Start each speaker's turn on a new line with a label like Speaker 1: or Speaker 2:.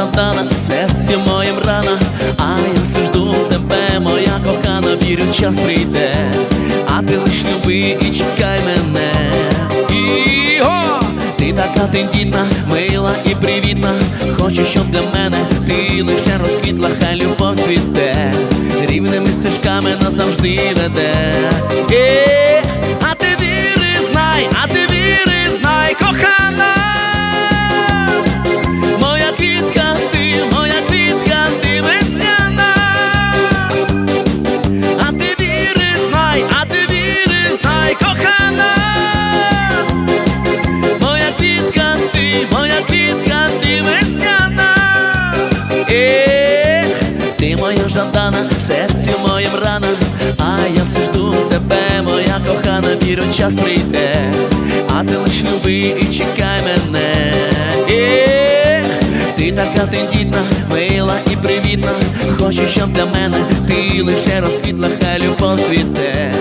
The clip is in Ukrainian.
Speaker 1: завдана, серці моєм рана, а я все жду тебе, моя кохана, вірю, час прийде, а ти лиш люби і чекай мене. Іго! Ти така тендітна, мила і привітна. Хочу, щоб для мене ти лише розквітла, хай любов цвіте ти моя жадана, в серці моєм рана, а я все жду тебе, моя кохана, вірю, час прийде, а ти лиш люби і чекай мене. Ех, ти така тендітна, мила і привітна. Хочу, щоб для мене ти лише розквітла, хай любов цвіте,